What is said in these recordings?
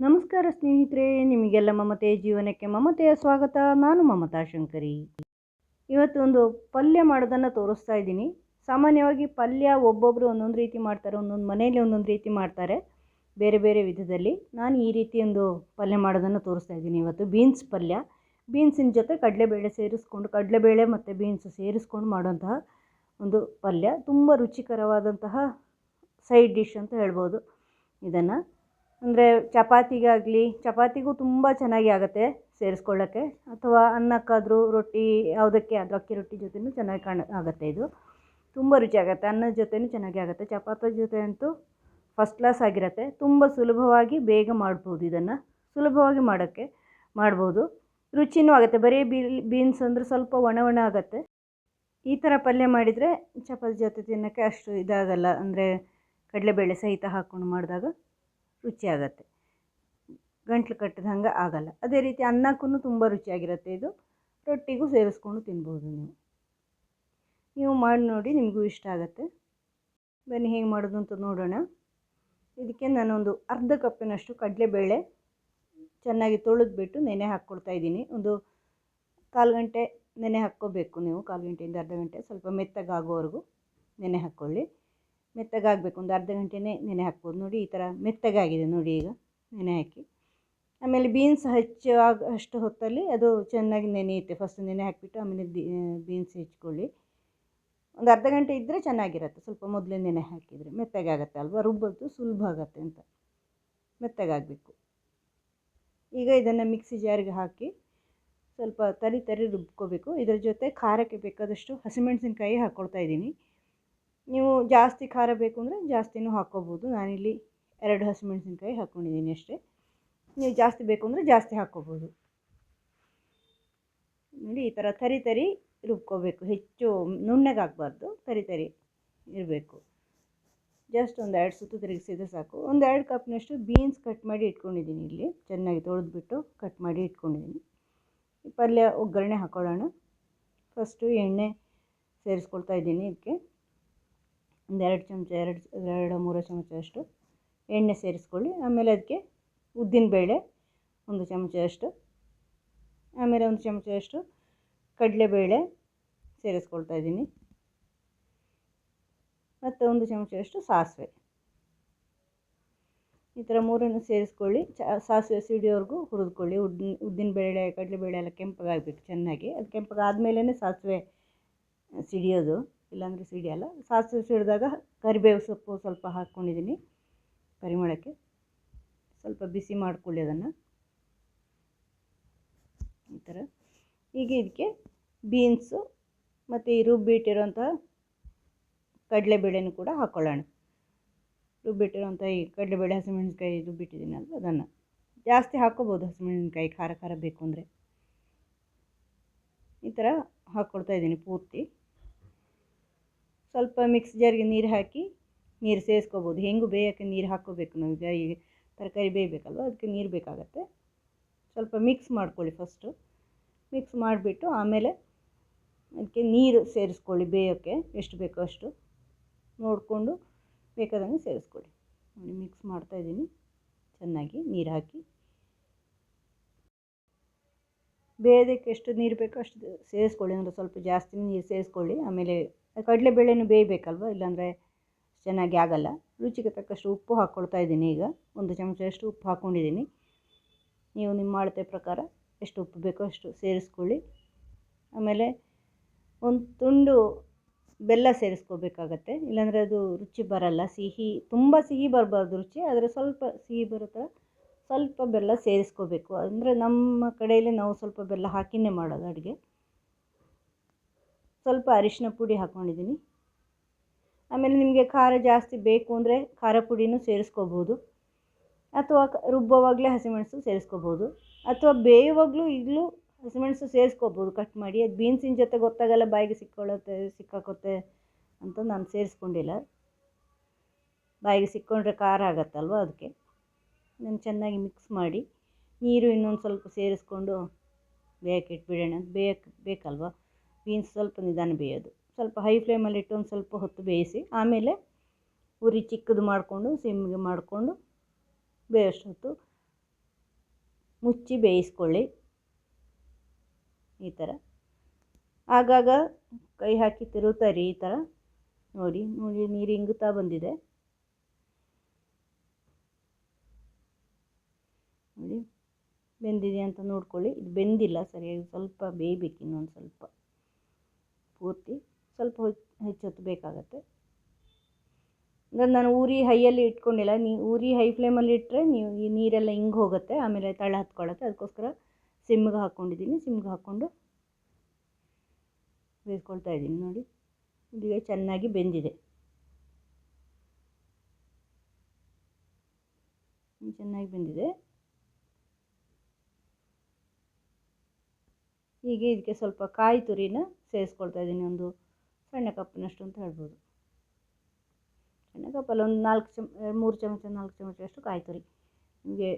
ನಮಸ್ಕಾರ ಸ್ನೇಹಿತರೆ, ನಿಮಗೆಲ್ಲ ಮಮತೆ ಜೀವನಕ್ಕೆ ಮಮತೆಯ ಸ್ವಾಗತ. ನಾನು ಮಮತಾ ಶಂಕರಿ. ಇವತ್ತು ಒಂದು ಪಲ್ಯ ಮಾಡೋದನ್ನು ತೋರಿಸ್ತಾ ಇದ್ದೀನಿ. ಸಾಮಾನ್ಯವಾಗಿ ಪಲ್ಯ ಒಬ್ಬೊಬ್ಬರು ಒಂದೊಂದು ರೀತಿ ಮಾಡ್ತಾರೆ, ಒಂದೊಂದು ಮನೆಯಲ್ಲಿ ಒಂದೊಂದು ರೀತಿ ಮಾಡ್ತಾರೆ. ಬೇರೆ ಬೇರೆ ವಿಧದಲ್ಲಿ ನಾನು ಈ ರೀತಿ ಒಂದು ಪಲ್ಯ ಮಾಡೋದನ್ನು ತೋರಿಸ್ತಾ ಇದ್ದೀನಿ. ಇವತ್ತು ಬೀನ್ಸ್ ಪಲ್ಯ. ಬೀನ್ಸಿನ ಜೊತೆ ಕಡಲೆಬೇಳೆ ಸೇರಿಸ್ಕೊಂಡು, ಕಡಲೆಬೇಳೆ ಮತ್ತು ಬೀನ್ಸ್ ಸೇರಿಸ್ಕೊಂಡು ಮಾಡುವಂತಹ ಒಂದು ಪಲ್ಯ. ತುಂಬ ರುಚಿಕರವಾದಂತಹ ಸೈಡ್ ಡಿಶ್ ಅಂತ ಹೇಳ್ಬೋದು. ಇದನ್ನು ಅಂದರೆ ಚಪಾತಿಗಾಗಲಿ, ಚಪಾತಿಗೂ ತುಂಬ ಚೆನ್ನಾಗಿ ಆಗುತ್ತೆ ಸೇರಿಸ್ಕೊಳ್ಳೋಕ್ಕೆ. ಅಥವಾ ಅನ್ನಕ್ಕಾದರೂ ರೊಟ್ಟಿ, ಯಾವುದಕ್ಕೆ ಆದರೂ ಅಕ್ಕಿ ರೊಟ್ಟಿ ಜೊತೆನೂ ಚೆನ್ನಾಗಿ ಕಾಣ, ಆಗುತ್ತೆ ಇದು. ತುಂಬ ರುಚಿಯಾಗುತ್ತೆ ಅನ್ನದ ಜೊತೆನೂ ಚೆನ್ನಾಗಿ ಆಗುತ್ತೆ, ಚಪಾತಿ ಜೊತೆ ಅಂತೂ ಫಸ್ಟ್ ಕ್ಲಾಸ್ ಆಗಿರುತ್ತೆ. ತುಂಬ ಸುಲಭವಾಗಿ ಬೇಗ ಮಾಡ್ಬೋದು ಇದನ್ನು. ಸುಲಭವಾಗಿ ಮಾಡೋಕ್ಕೆ ಮಾಡ್ಬೋದು. ರುಚಿನೂ ಆಗುತ್ತೆ, ಬರೀ ಬೀನ್ಸ್ ಅಂದರೆ ಸ್ವಲ್ಪ ಒಣ ಒಣ ಆಗುತ್ತೆ. ಈ ಥರ ಪಲ್ಯ ಮಾಡಿದರೆ ಚಪಾತಿ ಜೊತೆ ತಿನ್ನೋಕ್ಕೆ ಅಷ್ಟು ಇದಾಗಲ್ಲ, ಅಂದರೆ ಕಡಲೆಬೇಳೆ ಸಹಿತ ಹಾಕ್ಕೊಂಡು ಮಾಡಿದಾಗ ರುಚಿ ಆಗುತ್ತೆ. ಗಂಟ್ಲು ಕಟ್ಟಿದ ಹಂಗೆ ಆಗಲ್ಲ. ಅದೇ ರೀತಿ ಅನ್ನಕ್ಕೂ ತುಂಬ ರುಚಿಯಾಗಿರುತ್ತೆ ಇದು. ರೊಟ್ಟಿಗೂ ಸೇರಿಸ್ಕೊಂಡು ತಿನ್ಬೋದು ನೀವು. ನೀವು ಮಾಡಿ ನೋಡಿ ನಿಮಗೂ ಇಷ್ಟ ಆಗುತ್ತೆ. ಬನ್ನಿ ಹೇಗೆ ಮಾಡೋದು ಅಂತ ನೋಡೋಣ. ಇದಕ್ಕೆ ನಾನೊಂದು ಅರ್ಧ ಕಪ್ಪಿನಷ್ಟು ಕಡಲೆಬೇಳೆ ಚೆನ್ನಾಗಿ ತೊಳೆದ್ಬಿಟ್ಟು ನೆನೆ ಹಾಕ್ಕೊಳ್ತಾ ಇದ್ದೀನಿ. ಒಂದು ಕಾಲು ಗಂಟೆ ನೆನೆ ಹಾಕ್ಕೋಬೇಕು ನೀವು. ಕಾಲು ಗಂಟೆಯಿಂದ ಅರ್ಧ ಗಂಟೆ ಸ್ವಲ್ಪ ಮೆತ್ತಗಾಗೋವರೆಗೂ ನೆನೆ ಹಾಕ್ಕೊಳ್ಳಿ. ಮೆತ್ತಗಾಗಬೇಕು. ಒಂದು ಅರ್ಧ ಗಂಟೆನೇ ನೆನೆ ಹಾಕ್ಬೋದು. ನೋಡಿ ಈ ಥರ ಮೆತ್ತಗಾಗಿದೆ ನೋಡಿ ಈಗ ನೆನೆ ಹಾಕಿ. ಆಮೇಲೆ ಬೀನ್ಸ್ ಹೆಚ್ಚು ಆಗ, ಅಷ್ಟು ಹೊತ್ತಲ್ಲಿ ಅದು ಚೆನ್ನಾಗಿ ನೆನೆಯುತ್ತೆ. ಫಸ್ಟ್ ನೆನೆ ಹಾಕಿಬಿಟ್ಟು ಆಮೇಲೆ ಬೀನ್ಸ್ ಹೆಚ್ಕೊಳ್ಳಿ. ಒಂದು ಅರ್ಧ ಗಂಟೆ ಇದ್ದರೆ ಚೆನ್ನಾಗಿರುತ್ತೆ. ಸ್ವಲ್ಪ ಮೊದಲೇ ನೆನೆ ಹಾಕಿದರೆ ಮೆತ್ತಗಾಗತ್ತೆ ಅಲ್ವಾ? ರುಬ್ಬೋದು ಸುಲಭ ಆಗುತ್ತೆ ಅಂತ. ಮೆತ್ತಗಾಗಬೇಕು. ಈಗ ಇದನ್ನು ಮಿಕ್ಸಿ ಜಾರಿಗೆ ಹಾಕಿ ಸ್ವಲ್ಪ ತರಿ ತರಿ ರುಬ್ಕೋಬೇಕು. ಇದರ ಜೊತೆ ಖಾರಕ್ಕೆ ಬೇಕಾದಷ್ಟು ಹಸಿಮೆಣಸಿನ್ಕಾಯಿ ಹಾಕ್ಕೊಳ್ತಾ ಇದ್ದೀನಿ. ನೀವು ಜಾಸ್ತಿ ಖಾರ ಬೇಕು ಅಂದರೆ ಜಾಸ್ತಿನೂ ಹಾಕ್ಕೋಬೋದು. ನಾನಿಲ್ಲಿ ಎರಡು ಹಸಿಮೆಣಸಿನ್ಕಾಯಿ ಹಾಕ್ಕೊಂಡಿದ್ದೀನಿ ಅಷ್ಟೇ. ನೀವು ಜಾಸ್ತಿ ಬೇಕು ಅಂದರೆ ಜಾಸ್ತಿ ಹಾಕ್ಕೋಬೋದು. ನೋಡಿ, ಈ ಥರ ತರಿ ತರಿ ರುಬ್ಕೋಬೇಕು. ಹೆಚ್ಚು ನುಣ್ಣಗಾಗಬಾರ್ದು ತರಿ ತರಿ ಇರಬೇಕು. ಜಸ್ಟ್ ಒಂದು ಎರಡು ಸುತ್ತು ತಿರುಗಿಸಿದ್ರೆ ಸಾಕು. ಒಂದು ಎರಡು ಕಪ್ನಷ್ಟು ಬೀನ್ಸ್ ಕಟ್ ಮಾಡಿ ಇಟ್ಕೊಂಡಿದ್ದೀನಿ ಇಲ್ಲಿ. ಚೆನ್ನಾಗಿ ತೊಳೆದ್ಬಿಟ್ಟು ಕಟ್ ಮಾಡಿ ಇಟ್ಕೊಂಡಿದ್ದೀನಿ. ಈ ಪಲ್ಯ ಒಗ್ಗರಣೆ ಹಾಕೊಳ್ಳೋಣ. ಫಸ್ಟು ಎಣ್ಣೆ ಸೇರಿಸ್ಕೊಳ್ತಾ ಇದ್ದೀನಿ ಇದಕ್ಕೆ. ಒಂದು ಎರಡು ಚಮಚ, ಎರಡು ಎರಡು ಮೂರು ಚಮಚ ಅಷ್ಟು ಎಣ್ಣೆ ಸೇರಿಸ್ಕೊಳ್ಳಿ. ಆಮೇಲೆ ಅದಕ್ಕೆ ಉದ್ದಿನಬೇಳೆ ಒಂದು ಚಮಚದಷ್ಟು ಆಮೇಲೆ ಒಂದು ಚಮಚದಷ್ಟು ಕಡಲೆಬೇಳೆ ಸೇರಿಸ್ಕೊಳ್ತಾ ಇದ್ದೀನಿ. ಮತ್ತು ಒಂದು ಚಮಚದಷ್ಟು ಸಾಸಿವೆ. ಈ ಥರ ಮೂರನ್ನು ಸೇರಿಸ್ಕೊಳ್ಳಿ. ಚ, ಸಾಸಿವೆ ಸಿಡಿಯೋವರೆಗೂ ಹುರಿದ್ಕೊಳ್ಳಿ. ಉದ್ದಿನ ಉದ್ದಿನಬೇಳೆ ಕಡಲೆಬೇಳೆ ಎಲ್ಲ ಕೆಂಪಗಾಗಬೇಕು ಚೆನ್ನಾಗಿ. ಅದು ಕೆಂಪಗಾದ್ಮೇಲೆ ಸಾಸಿವೆ ಸಿಡಿಯೋದು. ಇಲ್ಲಾಂದರೆ ಸಿಡಿಯಲ್ಲ ಸಾಸಿವೆ ಸಿಡಿದಾಗ ಕರಿಬೇವು ಸೊಪ್ಪು ಸ್ವಲ್ಪ ಹಾಕ್ಕೊಂಡಿದ್ದೀನಿ ಪರಿಮಳಕ್ಕೆ ಸ್ವಲ್ಪ ಬಿಸಿ ಮಾಡ್ಕೊಳ್ಳಿ ಅದನ್ನು. ಈ ಥರ ಈಗ ಇದಕ್ಕೆ ಬೀನ್ಸು ಮತ್ತು ಈ ರುಬ್ಬಿಟ್ಟಿರೋಂತಹ ಕಡಲೆಬೇಳೆನೂ ಕೂಡ ಹಾಕ್ಕೊಳ್ಳೋಣ ರುಬ್ಬಿಟ್ಟಿರೋಂಥ ಈ ಕಡಲೆಬೇಳೆ, ಹಸಿಮೆಣಸಿನ್ಕಾಯಿ ರುಬ್ಬಿಟ್ಟಿದ್ದೀನಲ್ವ ಅದನ್ನು. ಜಾಸ್ತಿ ಹಾಕ್ಕೋಬೋದು ಹಸಿಮೆಣಸಿನ್ಕಾಯಿ, ಖಾರ ಖಾರ ಬೇಕು ಅಂದರೆ. ಈ ಥರ ಹಾಕ್ಕೊಳ್ತಾ ಇದ್ದೀನಿ ಪೂರ್ತಿ. ಸ್ವಲ್ಪ ಮಿಕ್ಸ್ ಜಾರಿಗೆ ನೀರು ಹಾಕಿ ನೀರು ಸೇರಿಸ್ಕೋಬೋದು ಹೆಂಗೂ ಬೇಯೋಕ್ಕೆ ನೀರು ಹಾಕ್ಕೋಬೇಕು ನಮಗೆ ಈ ತರಕಾರಿ ಬೇಯಬೇಕಲ್ವ? ಅದಕ್ಕೆ ನೀರು ಬೇಕಾಗತ್ತೆ. ಸ್ವಲ್ಪ ಮಿಕ್ಸ್ ಮಾಡ್ಕೊಳ್ಳಿ ಫಸ್ಟು ಮಿಕ್ಸ್ ಮಾಡಿಬಿಟ್ಟು ಆಮೇಲೆ ಅದಕ್ಕೆ ನೀರು ಸೇರಿಸ್ಕೊಳ್ಳಿ ಬೇಯೋಕ್ಕೆ. ಎಷ್ಟು ಬೇಕೋ ಅಷ್ಟು. ನೋಡಿಕೊಂಡು ಬೇಕಾದಂಗೆ ಸೇರಿಸ್ಕೊಳ್ಳಿ. ನೋಡಿ ಮಿಕ್ಸ್ ಮಾಡ್ತಾಯಿದ್ದೀನಿ ಚೆನ್ನಾಗಿ ನೀರು ಹಾಕಿ. ಬೇಯೋದಕ್ಕೆ ಎಷ್ಟು ನೀರು ಬೇಕೋ ಅಷ್ಟು ಸೇರಿಸ್ಕೊಳ್ಳಿ. ಅಂದರೆ ಸ್ವಲ್ಪ ಜಾಸ್ತಿ ನೀರು ಸೇರಿಸ್ಕೊಳ್ಳಿ. ಆಮೇಲೆ ಕಡಲೆಬೇಳೆನೂ ಬೇಯಬೇಕಲ್ವ? ಇಲ್ಲಾಂದರೆ ಚೆನ್ನಾಗಿ ಆಗಲ್ಲ. ರುಚಿಗೆ ತಕ್ಕಷ್ಟು ಉಪ್ಪು ಹಾಕ್ಕೊಳ್ತಾ ಇದ್ದೀನಿ ಈಗ. ಒಂದು ಚಮಚದಷ್ಟು ಉಪ್ಪು ಹಾಕ್ಕೊಂಡಿದ್ದೀನಿ ನೀವು ನಿಮ್ಮ ಅಳತೆ ಪ್ರಕಾರ ಎಷ್ಟು ಉಪ್ಪು ಬೇಕೋ ಅಷ್ಟು ಸೇರಿಸ್ಕೊಳ್ಳಿ. ಆಮೇಲೆ ಒಂದು ತುಂಡು ಬೆಲ್ಲ ಸೇರಿಸ್ಕೋಬೇಕಾಗತ್ತೆ. ಇಲ್ಲಾಂದರೆ ಅದು ರುಚಿ ಬರಲ್ಲ. ಸಿಹಿ, ತುಂಬ ಸಿಹಿ ಬರಬಾರ್ದು ರುಚಿ. ಆದರೆ ಸ್ವಲ್ಪ ಸಿಹಿ ಬರೋ ಸ್ವಲ್ಪ ಬೆಲ್ಲ ಸೇರಿಸ್ಕೋಬೇಕು. ಅಂದರೆ ನಮ್ಮ ಕಡೆಯಲ್ಲಿ ನಾವು ಸ್ವಲ್ಪ ಬೆಲ್ಲ ಹಾಕಿಯೇ ಮಾಡೋದು ಅಡುಗೆ. ಸ್ವಲ್ಪ ಅರಿಶಿನ ಪುಡಿ ಹಾಕ್ಕೊಂಡಿದ್ದೀನಿ ಆಮೇಲೆ ನಿಮಗೆ ಖಾರ ಜಾಸ್ತಿ ಬೇಕು ಅಂದರೆ ಖಾರ ಪುಡಿನೂ ಸೇರಿಸ್ಕೋಬೋದು. ಅಥವಾ ರುಬ್ಬೋವಾಗಲೇ ಹಸಿಮೆಣಸು ಸೇರಿಸ್ಕೋಬೋದು. ಅಥವಾ ಬೇಯುವಾಗಲೂ ಈಗಲೂ ಹಸಿಮೆಣಸು ಸೇರಿಸ್ಕೋಬೋದು ಕಟ್ ಮಾಡಿ. ಅದು ಬೀನ್ಸಿನ ಜೊತೆ ಗೊತ್ತಾಗಲ್ಲ ಬಾಯಿಗೆ ಸಿಕ್ಕೊಳ್ಳುತ್ತೆ, ಸಿಕ್ಕಾಕೊತ್ತೆ ಅಂತ ನಾನು ಸೇರಿಸ್ಕೊಂಡಿಲ್ಲ. ಬಾಯಿಗೆ ಸಿಕ್ಕೊಂಡ್ರೆ ಖಾರ ಆಗತ್ತಲ್ವ ಅದಕ್ಕೆ ನಾನು ಚೆನ್ನಾಗಿ ಮಿಕ್ಸ್ ಮಾಡಿ, ನೀರು ಇನ್ನೊಂದು ಸ್ವಲ್ಪ ಸೇರಿಸ್ಕೊಂಡು ಬೇಯಕ್ಕೆ ಇಟ್ಬಿಡೋಣ. ಬೇಯಕ್ಕೆ ಬೇಕಲ್ವ? ಬೀನ್ಸ್ ಸ್ವಲ್ಪ ನಿಧಾನ ಬೇಯೋದು. ಸ್ವಲ್ಪ ಹೈ ಫ್ಲೇಮಲ್ಲಿ ಇಟ್ಟು ಒಂದು ಸ್ವಲ್ಪ ಹೊತ್ತು ಬೇಯಿಸಿ, ಆಮೇಲೆ ಉರಿ ಚಿಕ್ಕದು ಮಾಡಿಕೊಂಡು, ಸಿಮ್ಗೆ ಮಾಡಿಕೊಂಡು ಬೇಯೋಷ್ಟು ಹೊತ್ತು ಮುಚ್ಚಿ ಬೇಯಿಸ್ಕೊಳ್ಳಿ. ಈ ಥರ ಆಗಾಗ ಕೈ ಹಾಕಿ ತಿರುಗ್ತಾ ಇರಿ, ಈ ಥರ ನೋಡಿ ನೋಡಿ, ನೀರು ಇಂಗುತ್ತಾ ಬಂದಿದೆ. ನೋಡಿ ಬೆಂದಿದೆ ಅಂತ ನೋಡ್ಕೊಳ್ಳಿ. ಇದು ಬೆಂದಿಲ್ಲ ಸರಿಯಾಗಿ, ಸ್ವಲ್ಪ ಬೇಯಬೇಕು ಇನ್ನೊಂದು ಸ್ವಲ್ಪ. ಪೂರ್ತಿ ಸ್ವಲ್ಪ ಹೆಚ್ಚೊತ್ತು ಬೇಕಾಗತ್ತೆ. ಅಂದರೆ ನಾನು ಊರಿ ಹೈಯಲ್ಲಿ ಇಟ್ಕೊಂಡಿಲ್ಲ. ನೀವು ಊರಿ ಹೈ ಫ್ಲೇಮಲ್ಲಿ ಇಟ್ಟರೆ ನೀವು ಈ ನೀರೆಲ್ಲ ಹಿಂಗೆ ಹೋಗುತ್ತೆ, ಆಮೇಲೆ ತಳ ಹತ್ಕೊಳ್ಳುತ್ತೆ ಅದಕ್ಕೋಸ್ಕರ ಸಿಮ್ಗೆ ಹಾಕ್ಕೊಂಡಿದ್ದೀನಿ ಸಿಮ್ಗೆ ಹಾಕ್ಕೊಂಡು ಬೇಯಿಸ್ಕೊಳ್ತಾ ಇದ್ದೀನಿ ನೋಡಿ. ಇದೀಗ ಚೆನ್ನಾಗಿ ಬೆಂದಿದೆ. ಚೆನ್ನಾಗಿ ಬೆಂದಿದೆ. ಹೀಗೆ ಇದಕ್ಕೆ ಸ್ವಲ್ಪ ಕಾಯಿ ತುರಿನ ಸೇರಿಸ್ಕೊಳ್ತಾ ಇದ್ದೀನಿ, ಒಂದು ಸಣ್ಣ ಕಪ್ಪಿನಷ್ಟು ಅಂತ ಹೇಳ್ಬೋದು. ಸಣ್ಣ ಕಪ್ಪಲ್ಲಿ ಒಂದು ನಾಲ್ಕು ಚಮ್ ಮೂರು ಚಮಚ, ನಾಲ್ಕು ಚಮಚದಷ್ಟು ಕಾಯಿ ತುರಿ. ನಿಮಗೆ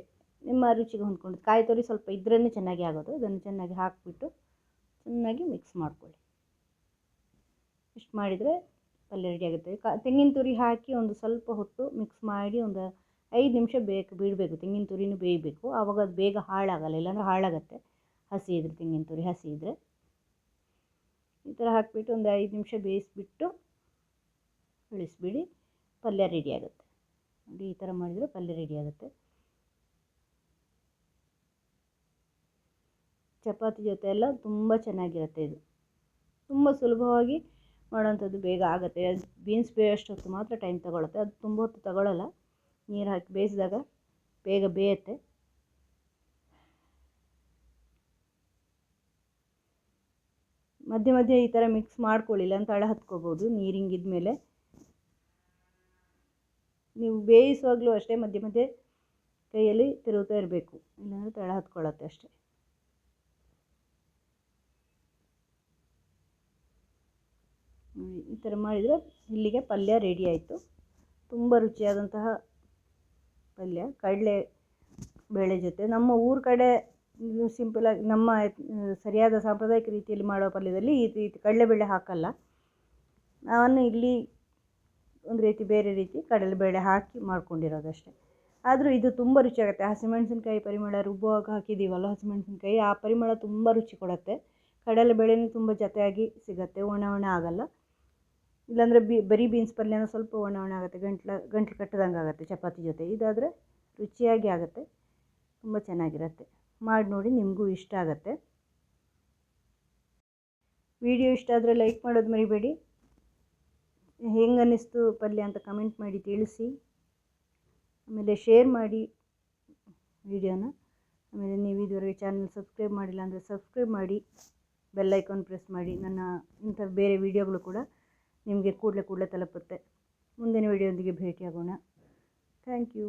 ನಿಮ್ಮ ರುಚಿಗೆ ಹೊಂದ್ಕೊಂಡು ಕಾಯಿ ತುರಿ ಸ್ವಲ್ಪ ಇದ್ರೇ ಚೆನ್ನಾಗಿ ಆಗೋದು. ಅದನ್ನು ಚೆನ್ನಾಗಿ ಹಾಕಿಬಿಟ್ಟು ಚೆನ್ನಾಗಿ ಮಿಕ್ಸ್ ಮಾಡ್ಕೊಳ್ಳಿ. ಇಷ್ಟು ಮಾಡಿದರೆ ಪಲ್ಯ ರೆಡಿ ಆಗುತ್ತೆ. ಕಾ, ತೆಂಗಿನ ತುರಿ ಹಾಕಿ ಒಂದು ಸ್ವಲ್ಪ ಹೊತ್ತು ಮಿಕ್ಸ್ ಮಾಡಿ ಒಂದು ಐದು ನಿಮಿಷ ಬೇಕು, ಬಿಡಬೇಕು. ತೆಂಗಿನ ತುರಿನೂ ಬೇಯಬೇಕು. ಆವಾಗ ಅದು ಬೇಗ ಹಾಳಾಗಲ್ಲ, ಇಲ್ಲಾಂದರೆ ಹಾಳಾಗತ್ತೆ. ಹಸಿ ಇದ್ರೆ, ತೆಂಗಿನ ತುರಿ ಹಸಿ ಇದ್ದರೆ ಈ ಥರ ಹಾಕಿಬಿಟ್ಟು ಒಂದು ಐದು ನಿಮಿಷ ಬೇಯಿಸಿಬಿಟ್ಟು ಇಳಿಸ್ಬಿಡಿ, ಪಲ್ಯ ರೆಡಿ ಆಗುತ್ತೆ. ನೋಡಿ, ಈ ಥರ ಮಾಡಿದರೆ ಪಲ್ಯ ರೆಡಿ ಆಗುತ್ತೆ. ಚಪಾತಿ ಜೊತೆ ಎಲ್ಲ ತುಂಬ ಚೆನ್ನಾಗಿರುತ್ತೆ ಇದು. ತುಂಬ ಸುಲಭವಾಗಿ ಮಾಡೋವಂಥದ್ದು ಬೇಗ ಆಗುತ್ತೆ. ಬೀನ್ಸ್ ಬೇಯೋಷ್ಟೊತ್ತು ಮಾತ್ರ ಟೈಮ್ ತಗೊಳುತ್ತೆ. ಅದು ತುಂಬ ಹೊತ್ತು ತಗೊಳ್ಳಲ್ಲ ನೀರು ಹಾಕಿ ಬೇಯಿಸಿದಾಗ ಬೇಗ ಬೇಯುತ್ತೆ. ಮಧ್ಯೆ ಮಧ್ಯೆ ಈ ಥರ ಮಿಕ್ಸ್ ಮಾಡ್ಕೊಳ್ಳಿಲ್ಲ ಅಂತ ತಳ ಹತ್ಕೋಬೋದು ನೀರಿಂಗಿದ ಮೇಲೆ ನೀವು ಬೇಯಿಸುವಾಗಲೂ ಅಷ್ಟೇ ಮಧ್ಯೆ ಮಧ್ಯೆ ಕೈಯಲ್ಲಿ ತಿರುಗುತ್ತಾ ಇರಬೇಕು, ಇಲ್ಲಾಂದರೆ ತಳ ಹತ್ಕೊಳ್ಳುತ್ತೆ ಅಷ್ಟೇ. ಈ ಥರ ಮಾಡಿದರೆ ಇಲ್ಲಿಗೆ ಪಲ್ಯ ರೆಡಿ ಆಯಿತು. ತುಂಬ ರುಚಿಯಾದಂತಹ ಪಲ್ಯ, ಕಡಲೆ ಬೇಳೆ ಜೊತೆ. ನಮ್ಮ ಊರ ಕಡೆ ಸಿಂಪಲಾಗಿ ನಮ್ಮ ಸರಿಯಾದ ಸಾಂಪ್ರದಾಯಿಕ ರೀತಿಯಲ್ಲಿ ಮಾಡೋ ಪಲ್ಯದಲ್ಲಿ ಈ ರೀತಿ ಕಡಲೆಬೇಳೆ ಹಾಕಲ್ಲ. ನಾನು ಇಲ್ಲಿ ಒಂದು ರೀತಿ ಬೇರೆ ರೀತಿ ಕಡಲೆಬೇಳೆ ಹಾಕಿ ಮಾಡ್ಕೊಂಡಿರೋದಷ್ಟೇ. ಆದರೂ ಇದು ತುಂಬ ರುಚಿಯಾಗುತ್ತೆ ಹಸಿಮೆಣಸಿನ್ಕಾಯಿ ಪರಿಮಳ ರುಬ್ಬುವಾಗ ಹಾಕಿದ್ದೀವಲ್ಲ ಹಸಿಮೆಣಸಿನ್ಕಾಯಿ, ಆ ಪರಿಮಳ ತುಂಬ ರುಚಿ ಕೊಡುತ್ತೆ. ಕಡಲೆಬೇಳೆನೂ ತುಂಬ ಜೊತೆಯಾಗಿ ಸಿಗುತ್ತೆ. ಒಣ ಒಣ ಆಗಲ್ಲ. ಇಲ್ಲಾಂದರೆ ಬಿ, ಬರೀ ಬೀನ್ಸ್ ಪಲ್ಯನೂ ಸ್ವಲ್ಪ ಒಣ ಒಣ ಆಗುತ್ತೆ. ಗಂಟ್ಲು ಗಂಟ್ಲು ಕಟ್ಟದಂಗೆ ಆಗುತ್ತೆ ಚಪಾತಿ ಜೊತೆ. ಇದಾದರೆ ರುಚಿಯಾಗಿ ಆಗುತ್ತೆ. ತುಂಬ ಚೆನ್ನಾಗಿರುತ್ತೆ. ಮಾಡಿ ನೋಡಿ ನಿಮಗೂ ಇಷ್ಟ ಆಗುತ್ತೆ. ವಿಡಿಯೋ ಇಷ್ಟ ಆದರೆ ಲೈಕ್ ಮಾಡೋದು ಮರಿಬೇಡಿ. ಹೆಂಗೆ ಅನ್ನಿಸ್ತು ಪಲ್ಯ ಅಂತ ಕಮೆಂಟ್ ಮಾಡಿ ತಿಳಿಸಿ. ಆಮೇಲೆ ಶೇರ್ ಮಾಡಿ ವಿಡಿಯೋನ. ಆಮೇಲೆ ನೀವು ಇದುವರೆಗೆ ಚಾನಲ್ ಸಬ್ಸ್ಕ್ರೈಬ್ ಮಾಡಿಲ್ಲ ಅಂದರೆ ಸಬ್ಸ್ಕ್ರೈಬ್ ಮಾಡಿ. ಬೆಲ್ ಐಕಾನ್ ಪ್ರೆಸ್ ಮಾಡಿ. ನನ್ನ ಇಂಥ ಬೇರೆ ವಿಡಿಯೋಗಳು ಕೂಡ ನಿಮಗೆ ಕೂಡಲೇ ಕೂಡಲೇ ತಲುಪುತ್ತೆ. ಮುಂದಿನ ವಿಡಿಯೋದೊಂದಿಗೆ ಭೇಟಿಯಾಗೋಣ. Thank you